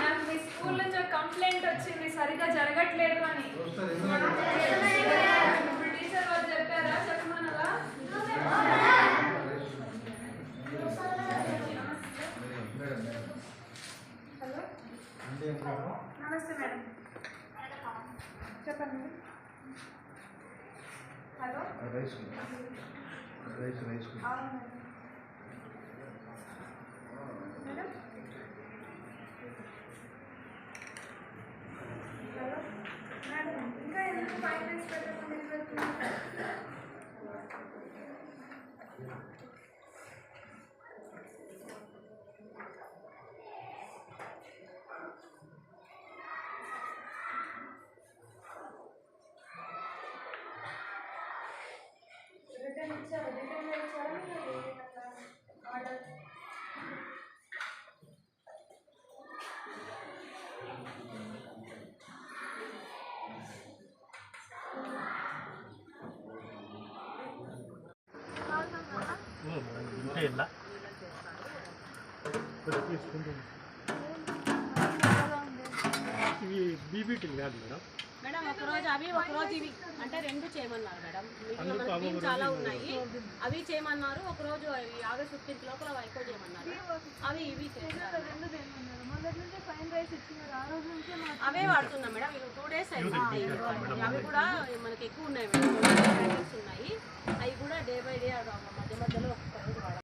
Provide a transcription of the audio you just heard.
నాకు మీ స్కూల్ నుంచి కంప్లైంట్ వచ్చింది సరిగా జరగట్లేదు అని. ఇప్పుడు టీచర్ వాళ్ళు చెప్పారా చెప్పమన్నదా హలో నమస్తే మేడం. చెప్పండి. Hello? Rice rice rice. Madam ప్రశ్న ఇలా ఇవి బీబీటీలు కాదు మేడం అవి అంటే రెండు చేయమన్నారు మేడం మిగిలిన చాలా ఉన్నాయి. అవి చేయమన్నారు ఒకరోజు ఆగస్ట్ ఫిఫ్టీన్త్ లోపల వైకో చేయమన్నారు. అవి ఇవి అవే వాడుతున్నాం మేడం టూ డేస్ అయింది. అవి కూడా మనకి ఎక్కువ ఉన్నాయి మేడం ఉన్నాయి అవి కూడా డే బై డే మధ్య మధ్యలో